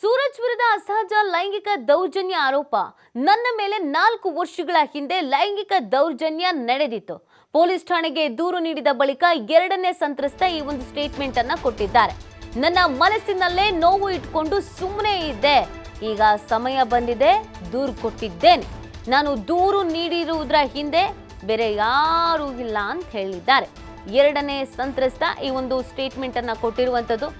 ಸೂರಜ್ ವಿರುದ್ಧ ಅಸಹಜ ಲೈಂಗಿಕ ದೌರ್ಜನ್ಯ ಆರೋಪ. ನನ್ನ ಮೇಲೆ ನಾಲ್ಕು ವರ್ಷಗಳ ಹಿಂದೆ ಲೈಂಗಿಕ ದೌರ್ಜನ್ಯ ನಡೆದಿತ್ತು. ಪೊಲೀಸ್ ಠಾಣೆಗೆ ದೂರು ನೀಡಿದ ಬಳಿಕ ಎರಡನೇ ಸಂತ್ರಸ್ತ ಈ ಒಂದು ಸ್ಟೇಟ್ಮೆಂಟ್ ಅನ್ನ ಕೊಟ್ಟಿದ್ದಾರೆ. ನನ್ನ ಮನಸ್ಸಿನಲ್ಲೇ ನೋವು ಇಟ್ಕೊಂಡು ಸುಮ್ಮನೆ ಇದ್ದೆ. ಈಗ ಸಮಯ ಬಂದಿದೆ, ದೂರು ಕೊಟ್ಟಿದ್ದೇನೆ. ನಾನು ದೂರು ನೀಡಿರುವುದರ ಹಿಂದೆ ಬೇರೆ ಯಾರೂ ಇಲ್ಲ ಅಂತ ಹೇಳಿದ್ದಾರೆ. ಎರಡನೇ ಸಂತ್ರಸ್ತ ಈ ಒಂದು ಸ್ಟೇಟ್ಮೆಂಟ್ ಅನ್ನ ಕೊಟ್ಟಿರುವಂಥದ್ದು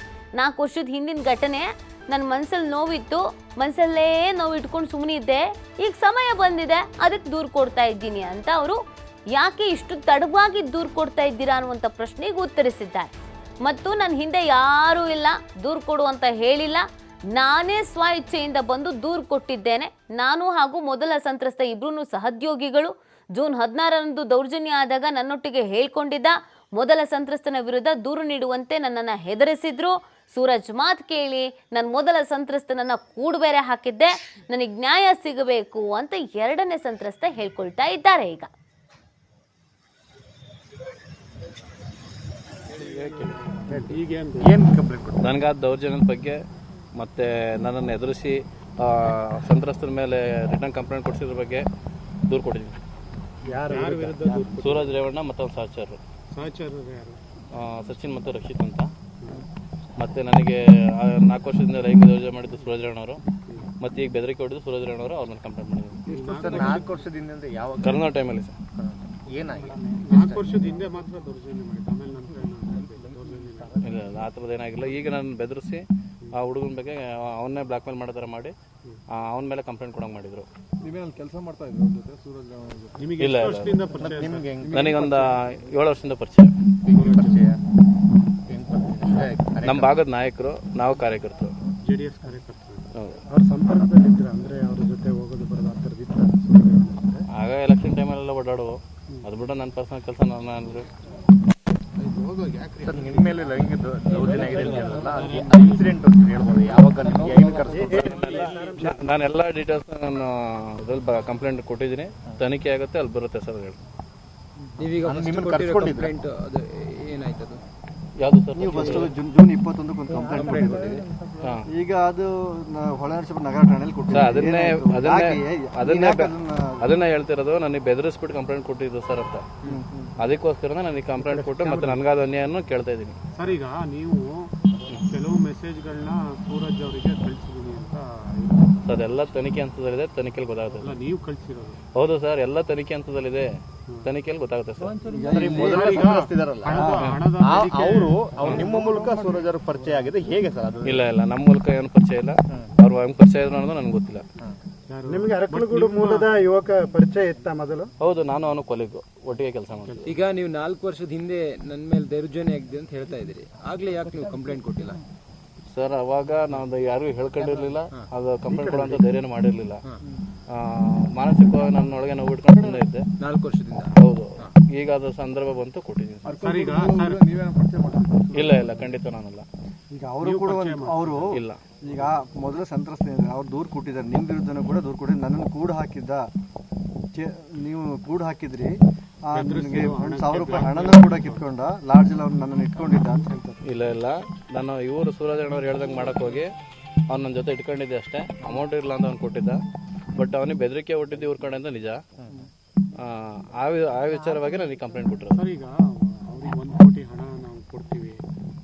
ನಾಲ್ಕು ವರ್ಷದ ಹಿಂದಿನ ಘಟನೆ. ನನ್ನ ಮನಸ್ಸಲ್ಲಿ ನೋವಿತ್ತು ಮನಸ್ಸಲ್ಲೇ ನೋವು ಇಟ್ಕೊಂಡು ಸುಮ್ಮನಿದ್ದೆ ಈಗ ಸಮಯ ಬಂದಿದೆ ಅದಕ್ಕೆ ದೂರು ಕೊಡ್ತಾ ಇದ್ದೀನಿ ಅಂತ ಅವರು ಯಾಕೆ ಇಷ್ಟು ತಡವಾಗಿ ದೂರು ಕೊಡ್ತಾ ಇದ್ದೀರಾ ಅನ್ನುವಂಥ ಪ್ರಶ್ನೆಗೆ ಉತ್ತರಿಸಿದ್ದಾರೆ. ಮತ್ತು ನನ್ನ ಹಿಂದೆ ಯಾರೂ ಇಲ್ಲ, ದೂರು ಕೊಡು ಅಂತ ಹೇಳಿಲ್ಲ. ನಾನೇ ಸ್ವ ಇಚ್ಛೆಯಿಂದ ಬಂದು ದೂರು ಕೊಟ್ಟಿದ್ದೇನೆ. ನಾನು ಹಾಗೂ ಮೊದಲ ಸಂತ್ರಸ್ತ ಇಬ್ಬರೂ ಸಹೋದ್ಯೋಗಿಗಳು. ಜೂನ್ ಹದಿನಾರರಂದು ದೌರ್ಜನ್ಯ ಆದಾಗ ನನ್ನೊಟ್ಟಿಗೆ ಹೇಳ್ಕೊಂಡಿದ್ದ ಮೊದಲ ಸಂತ್ರಸ್ತನ ವಿರುದ್ಧ ದೂರು ನೀಡುವಂತೆ ನನ್ನನ್ನು ಹೆದರಿಸಿದ್ರು. ಸೂರಜ್ ಮಾತು ಕೇಳಿ ನನ್ನ ಮೊದಲ ಸಂತ್ರಸ್ತನನ್ನು ಕೂಡು ಬೇರೆ ಹಾಕಿದ್ದೆ. ನನಗೆ ನ್ಯಾಯ ಸಿಗಬೇಕು ಅಂತ ಎರಡನೇ ಸಂತ್ರಸ್ತ ಹೇಳ್ಕೊಳ್ತಾ ಇದ್ದಾರೆ ಈಗ. ಏನು ಕಂಪ್ಲೇಂಟ್ ಕೊಟ್ಟು ನನಗಾದ ದೌರ್ಜನ್ಯದ ಬಗ್ಗೆ ಮತ್ತು ನನ್ನನ್ನು ಎದುರಿಸಿ ಸಂತ್ರಸ್ತರ ಮೇಲೆ ರಿಟರ್ನ್ ಕಂಪ್ಲೇಂಟ್ ಕೊಡಿಸಿದ್ರ ಬಗ್ಗೆ ದೂರು ಕೊಟ್ಟಿದ್ದೀನಿ. ಯಾರು ವಿರುದ್ಧ ಸೂರಜ್ ರೇವಣ್ಣ ಮತ್ತೊಂದು ಸಹಚರರು. ಸಹಚರರು ಯಾರು? ಆ, ಸಚಿನ್ ಮತ್ತು ರಕ್ಷಿತ್ ಅಂತ. ಮತ್ತು ನನಗೆ ಆ ನಾಲ್ಕು ವರ್ಷದಿಂದ ಲೈಂಗಿಕ ದೌರ್ಜನ್ಯ ಮಾಡಿದ್ದು ಸೂರಜ್ ಅವರು. ಮತ್ತು ಈಗ ಬೆದರಿಕೆ ಹೊಡೆದು ಸೂರಜ್ ಅವ್ರು ಅವ್ರನ್ನ ಕಂಪ್ಲೇಂಟ್ ಮಾಡಿದ್ರು. ನಾಲ್ಕು ವರ್ಷದಿಂದ ಅಂದ್ರೆ ಯಾವಾಗ ಕರೋನಾ ಟೈಮಲ್ಲಿ ಸರ್. ಏನಾಗಿ ನಾಲ್ಕು ವರ್ಷದ ಹಿಂದೆ ಮಾತ್ರ ದೌರ್ಜನ್ಯ ಮಾಡಿದ್ದು ಆಮೇಲೆ ನಂತರ. ಇಲ್ಲ ಆ ಥರದ್ದು ಏನಾಗಿಲ್ಲ. ಈಗ ನಾನು ಬೆದರಿಸಿ ಆ ಹುಡುಗನ ಬಗ್ಗೆ ಅವನ್ನೇ ಬ್ಲಾಕ್ ಮೇಲ್ ಮಾಡೋ ಥರ ಮಾಡಿ ಅವನ ಮೇಲೆ ಕಂಪ್ಲೇಂಟ್ ಕೊಡಂಗೆ ಮಾಡಿದ್ರು. ನೀವೇನಲ್ಲಿ ಕೆಲಸ ಮಾಡ್ತಾ ಇದ್ರು ಅವ್ರ ಜೊತೆ ಸೂರಜ್ ಅವ್ರ ಜೊತೆ? ನಿಮಗೆ ಇಲ್ಲ. ವರ್ಷದಿಂದ ಪರಿಚಯ ನಿಮ್ಗೆ ನನಗೊಂದು ಏಳು ವರ್ಷದಿಂದ ಪರಿಚಯ. ಪರಿಚಯ? ನಮ್ಮ ಭಾಗದ ನಾಯಕರು ನಾವು ಕಾರ್ಯಕರ್ತರು. ಜೆ ಡಿ ಎಸ್ ಕಾರ್ಯಕರ್ತರು. ಹೌದು. ಅವ್ರ ಸಂಪರ್ಕದಲ್ಲಿ ಇದ್ರ ಅಂದ್ರೆ ಅವ್ರ ಜೊತೆ ಹೋಗೋದು ಬರೋದು ಆ ಥರದ್ದು ಇತ್ತ? ಆಗ ಎಲೆಕ್ಷನ್ ಟೈಮಲ್ಲೆಲ್ಲ ಓಡಾಡುವು. ಅದು ಬಿಟ್ಟು ನನ್ನ ಪರ್ಸನಲ್ ಕೆಲಸ ನಾನು ಅಂದ್ರೆ ಸರ್ ನಿಮ್ಮ ಮೇಲೆ ಲೈಂಗಿಕ ದೌರ್ಜನ್ಯ ಆಗಿದೆ ಅಂತ ಹೇಳಿದ್ರಲ್ಲ, ಅದು ಇನ್ಸಿಡೆಂಟ್ ಹೇಳ್ಬೋದು. ಯಾವಾಗ ನಿಮ್ಗೆ ಏನು ಕರ್ಸ್ಕೊಂಡು ನಾನು ಎಲ್ಲ ಡೀಟೇಲ್ಸ್ ನಾನು ಅದ್ರಲ್ಲಿ ಕಂಪ್ಲೇಂಟ್ ಕೊಟ್ಟಿದ್ದೀನಿ. ತನಿಖೆ ಆಗುತ್ತೆ ಅಲ್ಲಿ ಬರುತ್ತೆ ಸರ್ ಹೇಳಿ. ನೀವೀಗ ಅಂದ್ರೆ first ನಿಮ್ಮನ್ನ ಕೊಟ್ಟಿರೋ ಕರ್ಸ್ಕೊಂಡಿದ್ರಾ? complaint ಅದು ಏನಾಯ್ತು ಅದು? ಯಾವುದು ಸರ್? ನೀವು ಫಸ್ಟ್ ಜೂನ್ ಜೂನ್ ಇಪ್ಪತ್ತೊಂದಕ್ಕೆ ಒಂದು ಕಂಪ್ಲೇಂಟ್ ಕೊಟ್ಟಿದ್ದೀರಿ. ಹಾಂ. ಈಗ ಅದು ನ- ಹೊಳೆನರಸೀಪುರ ನಗರ ಠಾಣೆಯಲ್ಲಿ ಸರ್ ಕೊಟ್ಟಿದ್ದೀರಿ ಅದನ್ನೇ ಏನಾಯ್ತು? ಅದನ್ನೇ ಯಾಕೆ? ಅದನ್ನೇ ಅದನ್ನ ಅದನ್ನೇ ಹೇಳ್ತಿರೋದು ನನಗೆ ಬೆದರಿಸ್ಬಿಟ್ಟು ಕಂಪ್ಲೇಂಟ್ ಕೊಟ್ಟಿದ್ದು ಸರ್ ಅಂತ. ಅದಕ್ಕೋಸ್ಕರ ನನಗೆ ಕಂಪ್ಲೇಂಟ್ ಕೊಟ್ಟು ಮತ್ತೆ ನನಗಾದ ಅನ್ಯಾಯನ್ನು ಕೇಳ್ತಾ ಇದ್ದೀನಿ. ಸರ್ ಈಗ ನೀವು ಕೆಲವು ಮೆಸೇಜ್ಗಳನ್ನ ಸೂರಜ್ ಅವರಿಗೆ ಕಳಿಸಿದ್ದೀನಿ ಅಂತ ಸರ್ ಅದೆಲ್ಲ ತನಿಖೆ ಹಂತದಲ್ಲಿದೆ ತನಿಖೆಯಲ್ಲಿ ಗೊತ್ತಾಗುತ್ತೆ ಅಲ್ಲ ನೀವು ಕಳಿಸಿರೋದು. ಹೌದು ಸರ್ ಎಲ್ಲ ತನಿಖೆ ಹಂತದಲ್ಲಿದೆ. ತನಿಖೆಯಲ್ಲಿ ಗೊತ್ತಾಗುತ್ತೆ ಸರ್. ಅವ್ರು ನಿಮ್ಮ ಮೂಲಕ ಸೂರಜ್ ಅವರು ಪರಿಚಯ ಆಗಿದೆ. ಹೇಗೆ ಸರ್ ಇಲ್ಲ ಇಲ್ಲ ನಮ್ಮ ಮೂಲಕ ಏನು ಪರಿಚಯ ಇಲ್ಲ. ಅವ್ರು ಹೆಂಗ್ ಪರಿಚಯ ಇದ್ರು ಅನ್ನೋದು ನನಗೆ ಗೊತ್ತಿಲ್ಲ. ನಿಮಗೆ ಅರಕಲಗೂಡು ಮೂಲದ ಯುವಕ ಪರಿಚಯ ಇತ್ತ ಮೊದಲು? ಹೌದು ನಾನು ಅವನು ಕೊಲಿಗು ಒಟ್ಟಿಗೆ ಕೆಲಸ ಮಾಡ್ತೀನಿ. ಈಗ ನೀವು ನಾಲ್ಕು ವರ್ಷದ ಹಿಂದೆ ನನ್ನ ಮೇಲೆ ದೌರ್ಜನ್ಯ ಆಗಿದೆ ಅಂತ ಹೇಳ್ತಾ ಇದ್ದೀರಿ. ಆಗ್ಲೇ ಯಾಕೆ ನೀವು ಕಂಪ್ಲೇಂಟ್ ಕೊಟ್ಟಿಲ್ಲ? ಸರ್ ಅವಾಗ ನಾನು ಯಾರಿಗೂ ಹೇಳ್ಕೊಂಡಿರ್ಲಿಲ್ಲ. ಅದು ಕಂಪ್ಲೇಂಟ್ ಕೊಡೋ ಧೈರ್ಯನೂ ಮಾಡಿರ್ಲಿಲ್ಲ. ಆ, ಮಾನಸಿಕವಾಗಿ ನನ್ನೊಳಗೆ ನಾವು ಇಟ್ಕೊಂಡು ಇದ್ದೆ. ನಾಲ್ಕು ವರ್ಷದಿಂದ. ಹೌದು. ಈಗ ಅದು ಸಂದರ್ಭ ಬಂತು ಕೊಟ್ಟಿದ್ದೀನಿ. ಇಲ್ಲ ಇಲ್ಲ ಖಂಡಿತ ನಾನಲ್ಲ. ಈಗ ಅವರು ಕೂಡ ಅವರು ಇಲ್ಲ. ಈಗ ಮೊದಲು ಸಂತ್ರಸ್ತ ಅವ್ರು ದೂರು ಕೊಟ್ಟಿದ್ದಾರೆ. ನಿಮ್ಮ ವಿರುದ್ಧನೂ ಕೂಡ ದೂರು ಕೊಟ್ಟಿದ್ದಾರೆ. ನನ್ನನ್ನು ಕೂಡ ಹಾಕಿದ್ದ ನೀವು ಕೂಡ ಹಾಕಿದ್ರಿ. ನನಗೆ ಒಂದು ಸಾವಿರ ರೂಪಾಯಿ ಹಣನ ಕೂಡ ಕಿತ್ಕೊಂಡ. ಲಾಡ್ಜಲ್ಲಿ ಅವ್ರು ನನ್ನನ್ನು ಇಟ್ಕೊಂಡಿದ್ದ ಅಂತ ಹೇಳ್ತಾರೆ. ಇಲ್ಲ ಇಲ್ಲ. ನಾನು ಇವರು ಸೂರಜ್ ಅಣ್ಣವ್ರು ಹೇಳ್ದಂಗೆ ಮಾಡಕ್ ಹೋಗಿ ಅವ್ನು ನನ್ನ ಜೊತೆ ಇಟ್ಕೊಂಡಿದ್ದೆ ಅಷ್ಟೇ. ಅಮೌಂಟ್ ಇರಲ್ಲ ಅಂತ ಅವ್ನು ಕೊಟ್ಟಿದ್ದ. ಬಟ್ ಅವನಿಗೆ ಬೆದರಿಕೆ ಹೊಟ್ಟಿದ್ದು ಇವ್ರ ಕಡೆ ಅಂತ ನಿಜ. ಆ, ಆ ವಿ- ಆ ವಿಚಾರವಾಗಿ ನನಗೆ ಕಂಪ್ಲೇಂಟ್ ಕೊಟ್ಟರು ಸರ್ ಈಗ ಅವ್ರಿಗೆ ಒಂದು ಕೋಟಿ ಹಣ ನಾವು ಕೊಡ್ತೀವಿ.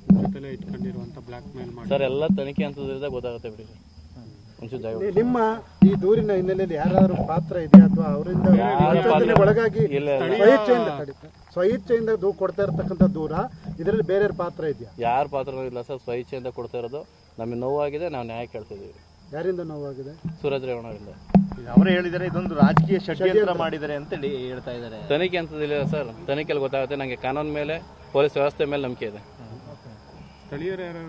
ನಿಮ್ ಜೊತೆಲೆ ಇಟ್ಕೊಂಡಿರುವಂತ ಬ್ಲಾಕ್ ಮೇಲ್ ಮಾಡಿ. ಸರ್ ಎಲ್ಲ ತನಿಖೆ ಅಂತದ್ರಿಂದ ಗೊತ್ತಾಗುತ್ತೆ ಬಿಡಿ ಸರ್. ಒಂಚೂರು ಜಾಗ ನಿಮ್ಮ ಈ ದೂರಿನ ಹಿನ್ನೆಲೆಯಲ್ಲಿ ಯಾರಾದ್ರೂ ಪಾತ್ರ ಇದೆಯಾ ಅಥವಾ ಅವರಿಂದ ಪಾತ್ರ- ಒಳಗಾಗಿ ಇಲ್ಲ ಇಲ್ಲ. ಸ್ವಇಚ್ಛೆಯಿಂದ ತಡೀತಾ. ಸ್ವಇಚ್ಛೆಯಿಂದ ದೂ ಕೊಡ್ತಾ ಇರತಕ್ಕಂತ ದೂರ ಇದರಲ್ಲಿ ಬೇರೆ ಪಾತ್ರ ಇದೆಯಾ? ಯಾರ ಪಾತ್ರ ಇಲ್ಲ ಸರ್ ಸ್ವಇಚ್ಛೆಯಿಂದ ಕೊಡ್ತಾ ಇರೋದು. ನಮಗೆ ನೋವಾಗಿದೆ ನಾವು ನ್ಯಾಯ ಕೇಳ್ತಿದ್ದೀವಿ ಯಾರಿಂದ ನೋವಾಗಿದೆ? ಸೂರಜ್ ರೇವಣ್ಣವರಿಂದ ಅವರೇ ಹೇಳಿದ್ದಾರೆ ಇದೊಂದು ರಾಜಕೀಯ ಷಡ್ಯಂತ್ರ ಮಾಡಿದ್ದಾರೆ ಅಂತ ಹೇಳಿ ಹೇಳ್ತಾ ಇದ್ದಾರೆ. ತನಿಖೆ ಅಂತದಿಲ್ಲ ಸರ್ ತನಿಖೆಯಲ್ಲಿ ಗೊತ್ತಾಗುತ್ತೆ ನನಗೆ ಕಾನೂನು ಮೇಲೆ ಪೊಲೀಸ್ ವ್ಯವಸ್ಥೆ ಮೇಲೆ ನಂಬಿಕೆ ಇದೆ. ಸ್ಥಳೀಯರು ಯಾರು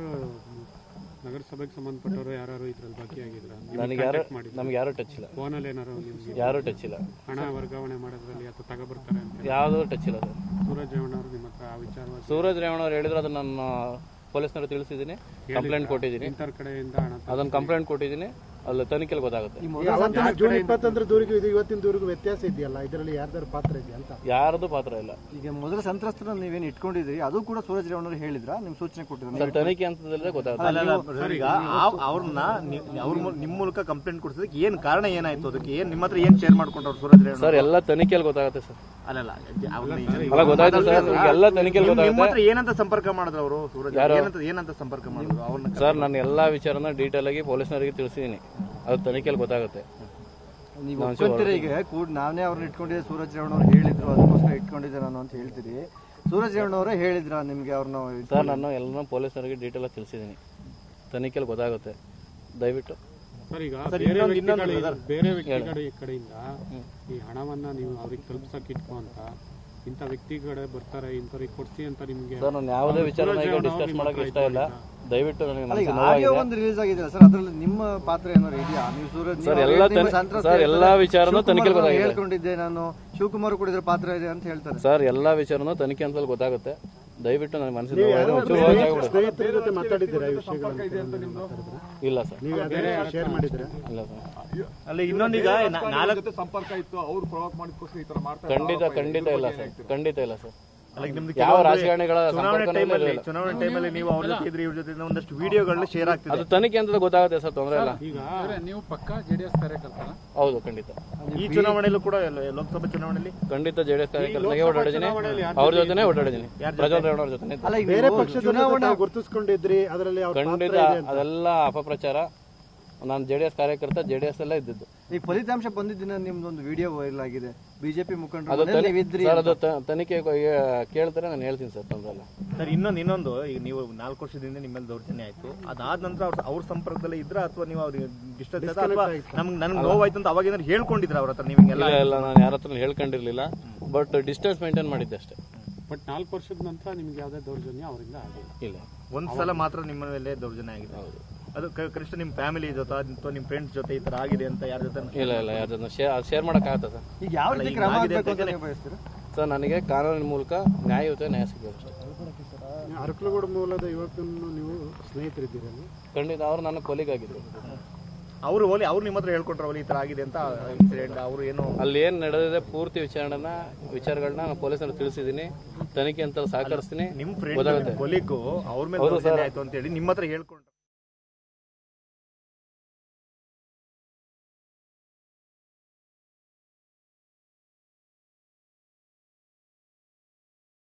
ನಗರಸಭೆಗೆ ಸಂಬಂಧಪಟ್ಟವರು ಯಾರು ಇದ್ರಲ್ಲಿ ಭಾಗಿಯಾಗಿದ್ರ? ನನಗೆ ಯಾರು ನಮ್ಗೆ ಯಾರು ಟಚ್ ಇಲ್ಲ. ಫೋನಲ್ಲಿ ಏನಾರು ಯಾರು ಟಚ್ ಇಲ್ಲ. ಹಣ ವರ್ಗಾವಣೆ ಮಾಡೋದ್ರಲ್ಲಿ ಅಥವಾ ತಗೊಬರ್ತಾರೆ ಅಂತ ಯಾವುದೂ ಟಚ್ ಇಲ್ಲ ಸರ್. ಸೂರಜ್ ರೇವಣ್ಣವರು ನಿಮ್ಮ ಹತ್ರ ಆ ವಿಚಾರವಾಗಿ ಸೂರಜ್ ರೇವಣ್ಣವ್ರು ಹೇಳಿದ್ರು ಅದು ನಾನು ಪೊಲೀಸ್ನವ್ರು ತಿಳಿಸಿದ್ದೀನಿ. ಕಂಪ್ಲೇಂಟ್ ಕೊಟ್ಟಿದ್ದೀನಿ. ಅದೊಂದು ಕಡೆಯಿಂದ ಹಣ ಅದನ್ನು ಕಂಪ್ಲೇಂಟ್ ಕೊಟ್ಟಿದ್ದೀನಿ. ಅಲ್ಲಿ ತನಿಖೆಲ್ ಗೊತ್ತಾಗುತ್ತೆ. ಜೂನ್ ಇಪ್ಪತ್ತೊಂದರ ದೂರಿಗೂ ಇದು ಇವತ್ತಿನ ದೂರಿಗೂ ವ್ಯತ್ಯಾಸ ಇದೆಯಲ್ಲ? ಇದರಲ್ಲಿ ಯಾರ್ದಾರು ಪಾತ್ರ ಇದೆಯಾ ಅಂತ? ಯಾರದು ಪಾತ್ರ ಇಲ್ಲ. ಈಗ ಮೊದಲ ಸಂತ್ರಸ್ತರ ನೀವೇನು ಇಟ್ಕೊಂಡಿದ್ರಿ ಅದು ಕೂಡ ಸೂರಜ್ ರೇವಣ್ಣರು ಹೇಳಿದ್ರ? ನಿಮ್ ಸೂಚನೆ ಕೊಟ್ಟಿದ್ರು? ತನಿಖೆ ಅಂತದಲ್ಲೇ ಗೊತ್ತಾಗುತ್ತೆ. ಈಗ ಅವ್ರನ್ನ ಅವ್ರ ಮೂ- ನಿಮ್ ಮೂಲಕ ಕಂಪ್ಲೇಂಟ್ ಕೊಡ್ಸೋದಕ್ಕೆ ಏನ್ ಕಾರಣ ಏನಾಯ್ತು? ಅದಕ್ಕೆ ಏನ್ ನಿಮ್ಮ ಹತ್ರ ಏನ್ ಶೇರ್ ಮಾಡ್ಕೊಂಡ್ರು ಸೂರಜ್ ರೇವಣ್ಣ ಸರ್ ಎಲ್ಲ ತನಿಖೆಯಲ್ಲಿ ಗೊತ್ತಾಗುತ್ತೆ ಸರ್. ಅಲ್ಲ ಗೊತ್ತಾಯ್ತು ಸರ್. ಈಗ ಎಲ್ಲ ತನಿಖೆಯಲ್ಲಿ ಗೊತ್ತಾಗುತ್ತೆ. ಹತ್ರ ಏನಂತ ಸಂಪರ್ಕ ಮಾಡಿದ್ರು ಅವರು ಸೂರಜ್? ಏನಂತ ಏನಂತ ಸಂಪರ್ಕ ಮಾಡಿದ್ರು ಅವ್ರನ್ನ ಸರ್ ನಾನು ಎಲ್ಲಾ ವಿಚಾರನ ಡೀಟೇಲ್ ಆಗಿ ಪೊಲೀಸ್ನವರಿಗೆ ತಿಳಿಸಿದ್ದೀನಿ ಅದು ತನಿಖೆಯಲ್ಲಿ ಗೊತ್ತಾಗುತ್ತೆ. ನೀವು ಈಗ ಕೂಡ ನಾನೇ ಅವ್ರನ್ನ ಇಟ್ಕೊಂಡಿದ್ದೆ ಸೂರಜ್ ರೇವಣ್ಣವ್ರು ಹೇಳಿದ್ರು ಅದಕ್ಕೋಸ್ಕರ ಇಟ್ಕೊಂಡಿದ್ದೆ ನಾನು ಅಂತ ಹೇಳ್ತೀರಿ. ಸೂರಜ್ ರೇವಣ್ಣವರೇ ಹೇಳಿದ್ರ ನಿಮ್ಗೆ ಅವ್ರನ್ನ ಸರ್ ನಾನು ಎಲ್ಲನೂ ಪೊಲೀಸ್ನವರಿಗೆ ಡೀಟೇಲ್ ಆಗಿ ತಿಳಿಸಿದ್ದೀನಿ ತನಿಖೆಯಲ್ಲಿ ಗೊತ್ತಾಗುತ್ತೆ. ದಯವಿಟ್ಟು. ಸರ್ ಈಗ ಬೇರೆ ವ್ಯಕ್ತಿಗಳ ಬೇರೆ ವ್ಯಕ್ತಿಗಳ ಕಡೆಯಿಂದ ಈ ಹಣವನ್ನ ನೀವು ಅವ್ರಿಗೆ ತಲುಪ್ಸಕ್ ಇಟ್ಕೊ ಅಂತ ಇಂಥ ವ್ಯಕ್ತಿಗಳ ಬರ್ತಾರೆ ಇಂಥವ್ರಿಗೆ ಕೊಡ್ಸಿ ಅಂತ ನಿಮ್ಗೆ ಸರ್ ನಾನು ಯಾವುದೇ ವಿಚಾರನ ಈಗ ಡಿಸ್ಕಸ್ ಮಾಡಕ್ಕೆ ಇಷ್ಟ ಇಲ್ಲ. ದಯವಿಟ್ಟು ನನಗೆ ಆಡಿಯೋ ಒಂದು ರಿಲೀಸ್ ಆಗಿದೆ ಸರ್ ಅದರಲ್ಲಿ ನಿಮ್ಮ ಪಾತ್ರ ಏನಾದ್ರು ಇದೆಯಾ? ನೀವು ಸೂರಜ್ ಸರ್, ಎಲ್ಲ ಸರ್, ಎಲ್ಲಾ ವಿಚಾರನೂ ತನಿಖೆ ಗೊತ್ತಾಗಿದೆ. ಹೇಳ್ಕೊಂಡಿದ್ದೆ ನಾನು. ಶಿವಕುಮಾರ್ ಕೂಡ ಇದ್ರ ಪಾತ್ರ ಇದೆ ಅಂತ ಹೇಳ್ತಾರೆ. ಸರ್ ಎಲ್ಲಾ ವಿಚಾರನೂ ತನಿಖೆ ಅಂತ ಗೊತ್ತಾಗುತ್ತೆ. ದಯವಿಟ್ಟು ನನಗೆ ಮನಸ್ಸಿನ ಸ್ನೇಹಿತರ ಜೊತೆ ಮಾತಾಡಿದ್ದೀರಾ ಈ ಇಲ್ಲ ಸರ್. ನೀವು ಶೇರ್ ಇಲ್ಲ ಸರ್. ಅಲ್ಲಿ ಇನ್ನೊಂದೀಗ ನಾಲ್ಕು ಸಂಪರ್ಕ ಇತ್ತು ಅವ್ರು ಪ್ರವೋಕ್ ಮಾಡಿದ ಈ ತರ ಮಾಡ್ತಾರೆ ಖಂಡಿತ ಖಂಡಿತ ಇಲ್ಲ ಸರ್. ಖಂಡಿತ ಇಲ್ಲ ಸರ್. ಯಾವ ರಾಜಕಾರಣಿಗಳ ಚುನಾವಣೆ ಟೈಮಲ್ಲಿ. ಚುನಾವಣೆ ಟೈಮಲ್ಲಿ ನೀವು ಅವ್ರ ಜೊತೆ ಇದ್ರಿ ಇವ್ರ ಜೊತೆ ಒಂದಷ್ಟು ವಿಡಿಯೋಗಳನ್ನ ಶೇರ್ ಆಗ್ತಿದೆ. ಅದು ತನಿಖೆ ಅಂತ ಗೊತ್ತಾಗುತ್ತೆ ಸರ್ ತೊಂದರೆ ಇಲ್ಲ. ಈಗ ನೀವು ಪಕ್ಕ ಜೆಡಿಎಸ್ ಕಾರ್ಯಕರ್ತರ? ಹೌದು ಖಂಡಿತ. ಈ ಚುನಾವಣೆಯಲ್ಲೂ ಕೂಡ ಲೋಕಸಭಾ ಚುನಾವಣೆಯಲ್ಲಿ? ಖಂಡಿತ ಜೆಡಿಎಸ್ ಕಾರ್ಯಕರ್ತರಿಗೆ ಓಡಾಡಿದೀನಿ ಅವ್ರ ಜೊತೆನೆ ಓಡಾಡಿದೀನಿ ಪ್ರಜ್ವಲ್ ರೇವಣ್ಣ ಜೊತೆ? ಅಲ್ಲ ಬೇರೆ ಪಕ್ಷ ಪಕ್ಷದ ಚುನಾವಣಾ ಗುರುತಿಸ್ಕೊಂಡಿದ್ರಿ ಅದರಲ್ಲಿ ಅವ್ರ ಪಾತ್ರ ಖಂಡಿತ ಇದೆ ಅದೆಲ್ಲ ಅಪಪ್ರಚಾರ. ನಾನು ಜೆ ಡಿ ಎಸ್ ಕಾರ್ಯಕರ್ತ ಜೆ ಡಿ ಎಸ್ ಅಲ್ಲೇ ಇದ್ದಿದ್ದು. ಈ ಫಲಿತಾಂಶ ಬಂದಿದ್ದ ದಿನ ನಿಮ್ದೊಂದು ವಿಡಿಯೋ ವೈರಲ್ ಆಗಿದೆ. ಬಿಜೆಪಿ ಅದು ಮುಖಂಡರು ತನಿ- ಸರ್ ಅದು ತ- ತನಿಖೆ ಕೊ- ಏ- ಕೇಳ್ತಾರೆ ನಾನು ಹೇಳ್ತೀನಿ ಸರ್ ತೊಂದರೆ ಇಲ್ಲ. ಸರ್ ಇನ್ನೊಂದು ಇನ್ನೊಂದು ಈಗ ನೀವು ನಾಲ್ಕು ವರ್ಷದಿಂದ ನಿಮ್ಮಲ್ಲಿ ದೌರ್ಜನ್ಯ ಆಯ್ತು. ಅದಾದ ನಂತರ ಅವ್ರ ಅವ್ರ ಸಂಪರ್ಕದಲ್ಲೇ ಇದ್ರ ಅಥವಾ ನೀವು ಅವ್ರಿಗೆ ಡಿಸ್ಟರ್ಬ್ ಅಥವಾ ನಮ್ಗೆ ನನ್ಗೆ ನೋವಾಯ್ತು ಅಂತ ಅವಾಗ ಏನಾದ್ರು ಹೇಳ್ಕೊಂಡಿದ್ರ ಅವ್ರ ಹತ್ರ ನೀವು ಹಿಂಗೆಲ್ಲ ಇಲ್ಲ ಇಲ್ಲ ನಾನು ಯಾರ ಹತ್ರ ಹೇಳ್ಕೊಂಡಿರ್ಲಿಲ್ಲ. ಬಟ್ ಡಿಸ್ಟೆನ್ಸ್ ಮೇಂಟೈನ್ ಮಾಡಿದ್ದೆ ಅಷ್ಟೇ. ಬಟ್ ನಾಲ್ಕು ವರ್ಷದ ನಂತರ ನಿಮ್ಗೆ ಯಾವುದೇ ದೌರ್ಜನ್ಯ ಅವರಿಂದ ಆಗಿಲ್ಲ. ಇಲ್ಲ. ಒಂದ್ ಸಲ ಮಾತ್ರ ನಿಮ್ಮ ಮೇಲೆ ದೌರ್ಜನ್ಯ ಆಗಿದೆ. ಅದು ಕನಿಷ್ಠ ನಿಮ್ಮ ಫ್ಯಾಮಿಲಿ ಜೊತೆ ಅಥವಾ ನಿಮ್ಮ ಫ್ರೆಂಡ್ಸ್ ಜೊತೆ ಈ ತರ ಆಗಿದೆ ಅಂತ ಯಾರ ಜೊತೆ ಇಲ್ಲ ಇಲ್ಲ ಯಾರ ಜೊತೆ ಶೇರ್ ಶೇರ್ ಮಾಡೋಕ್ಕಾಗತ್ತಾ ಸರ್. ಈಗ ಯಾವ ರೀತಿ ಕ್ರಮ ಆಗಬೇಕು ಅಂತ ನೀವು ಬಯಸ್ತೀರಾ? ಸರ್ ನನಗೆ ಕಾನೂನಿನ ಮೂಲಕ ನ್ಯಾಯಯುತ ನ್ಯಾಯ ಸಿಗಬೇಕು ಅರಕಲಗೂಡು ಮೂಲದ ಯುವಕನ್ನು ನೀವು ಸ್ನೇಹಿತರಿದ್ದೀರಲ್ಲ ಖಂಡಿತ ಅವರು ನನ್ನ ಕೊಲಿಗ್ ಆಗಿದ್ರು. ಅವರು ಓಲಿ ಅವ್ರು ನಿಮ್ಮ ಹತ್ರ ಹೇಳ್ಕೊಟ್ರ ಓಲಿ ಈ ತರ ಆಗಿದೆ ಅಂತ ಇನ್ಸಿಡೆಂಟ್ ಅವರು ಏನು ಅಲ್ಲಿ ಏನು ನಡೆದಿದೆ ಪೂರ್ತಿ ವಿಚಾರಣೆನ ವಿಚಾರಗಳನ್ನ ನಾನು ಪೊಲೀಸರು ತಿಳಿಸಿದ್ದೀನಿ. ತನಿಖೆ ಅಂತ ಸಹಕರಿಸ್ತೀನಿ ನಿಮ್ ಫ್ರೆಂಡ್ ಕೊಲಿಗೂ ಅವ್ರ ಮೇಲೆ ಆಯ್ತು ಅಂತ ಹೇಳಿ ನಿಮ್ಮ ಹತ್ರ ಹೇಳ್ಕೊಂಡು